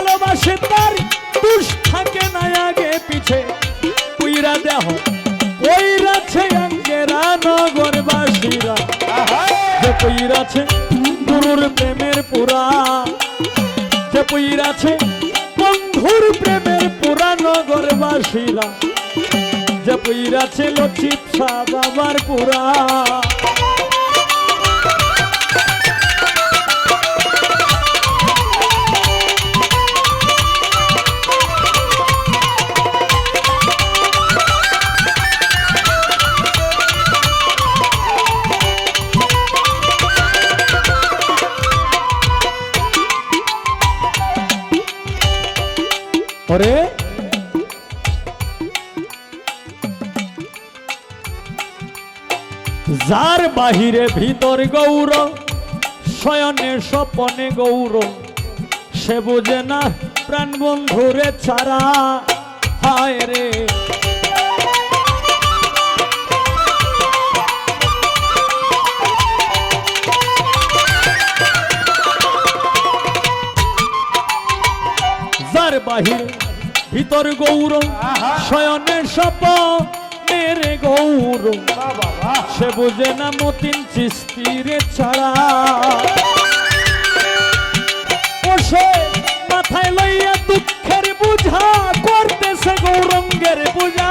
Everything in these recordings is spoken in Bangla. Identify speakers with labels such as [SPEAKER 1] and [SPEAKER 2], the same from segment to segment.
[SPEAKER 1] ভালোবাসে তার তুষ থাকে না আগে পিছে। উইরা দেহ কইরাছে আঙ্গেরা নগরবাসীরা। যে কইরাছে গুরুর প্রেমের পুরা। যে কইরাছে বন্ধুর প্রেমের পুরা নগরবাসীরা। যে কইরাছে লচিত বাবার পুরা। ওরে যার বাহিরে ভিতর গৌর, শয়নে স্বপনে গৌর, সে বুঝে না প্রাণ বন্ধুরে ছাড়া। হায় রে। যার বাহির ভিতর গৌর শয়নে সপ মেরে গৌর। সে বুঝে না মতিন চিস্তিরে ছাড়া। মাথায় লইয়া দুঃখের বুঝা, করতেছে গৌরঙ্গের পূজা।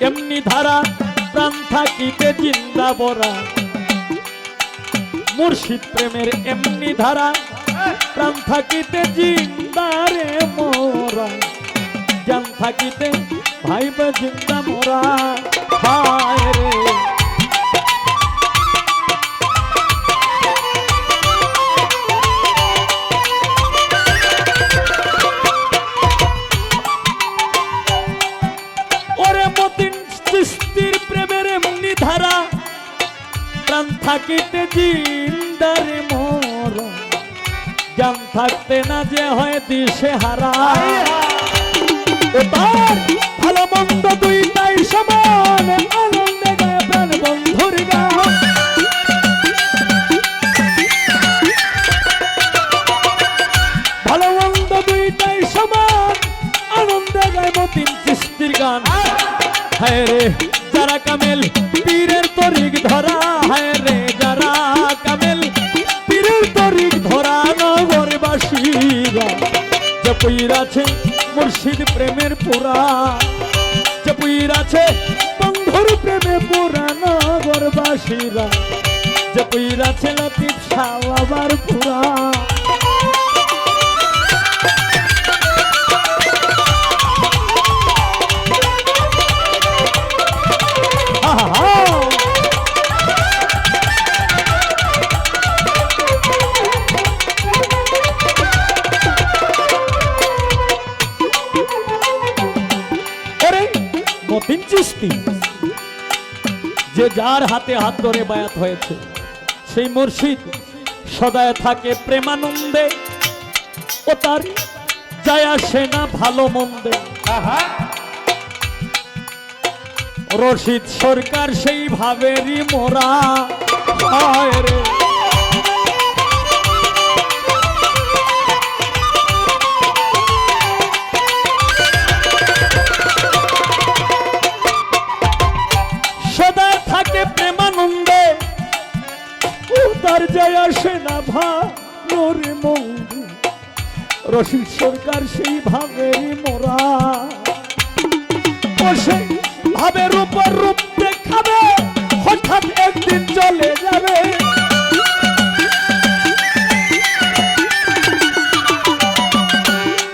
[SPEAKER 1] এমনি ধারা, প্রাণ থাকিতে জিন্দা বরা। মুর্শিদ প্রেমের এমনি ধারা, প্রাণ থাকিতে জিন্দারে মোরা। জান থাকিতে ভাইবা জিন্দা মোরা। হায় রে। থাকিতে জিন্দারে মোর। জান থাকতে না যে হয় দিশে হারা। এবার ভালো মন্দ দুইটাই সমান। আনন্দে গায়ে প্রাণ বন্ধুর গান। ভালো মন্দ দুইটাই সমান। আনন্দে গায় মতিন চিস্তির গান। হায় রে যারা কামেল পীরের তরিক ধরা। পইরাছে মুর্শিদ প্রেমের পুরা। যে পইরাছে বন্ধুর প্রেমে পুরা নগরবাসীরা যে পইরাছে লতিফ সাওয়াবার পুরা। যার হাতে হাত ধরে বায়াত হয়েছে সেই মুর্শিদ সদায় থাকে প্রেমানন্দে। ও তার যায় আসে না ভালো মন্দে। রশিদ সরকার সেই ভাবেরই মোরা। হয় রে। যায় আসে না ভালোরে মন্দে রশিদ সরকার সেই ভাবেরই মোরা। বসে ভাবের উপর রূপ দেখাবে, হঠাৎ একদিন চলে যাবে।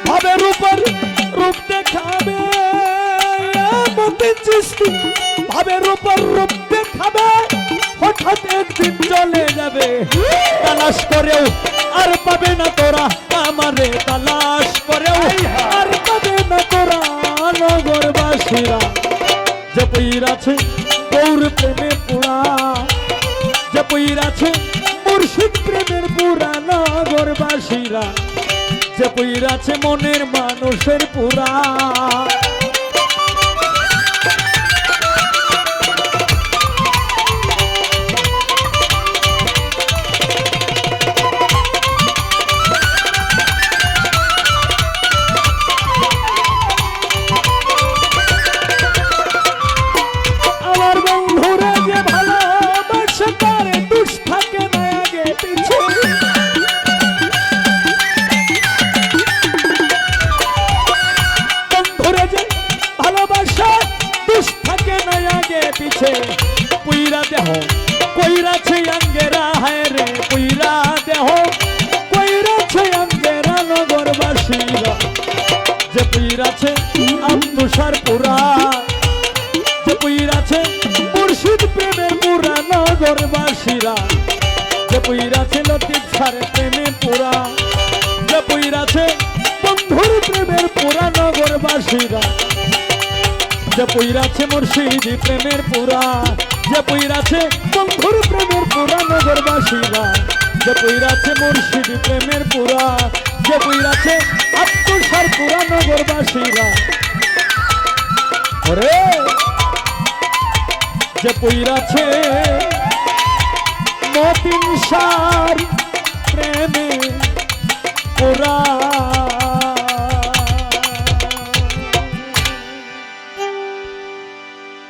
[SPEAKER 1] ভাবের উপর রূপ দেখাবে ভাবের উপর রূপ দেখাবে হঠাৎ একদিন চলে যাবে। তালাশ করেও আর পাবে না তোরা। আমারে তালাশ করেও আর পাবে না তোরা নগরবাসীরা। যে আছে গৌর প্রেমে পুরা। যে পইর আছে মুর্শিদ প্রেমের পুরা নগরবাসীরা। যে পইর আছে মনের মানুষের পুরা। আত্মসার পুরা। পুইর আছে মুর্শিদ প্রেমের পুরা নগরবাসীরা। যে পুইর আছে লতিফ সারে প্রেমে পুরা। যে পুইর আছে বন্ধুর প্রেমের পুরা নগরবাসীরা। যে পুইর আছে মুর্শিদ প্রেমের পুরা। যে আছে বন্ধুর প্রেমের পুরা আছে মুর্শিদ প্রেমের পুরা। আছে আত্মসার পুরা নগরবাসীরা। ওরে যে পইরাছে মতিন সার প্রেমে পুরা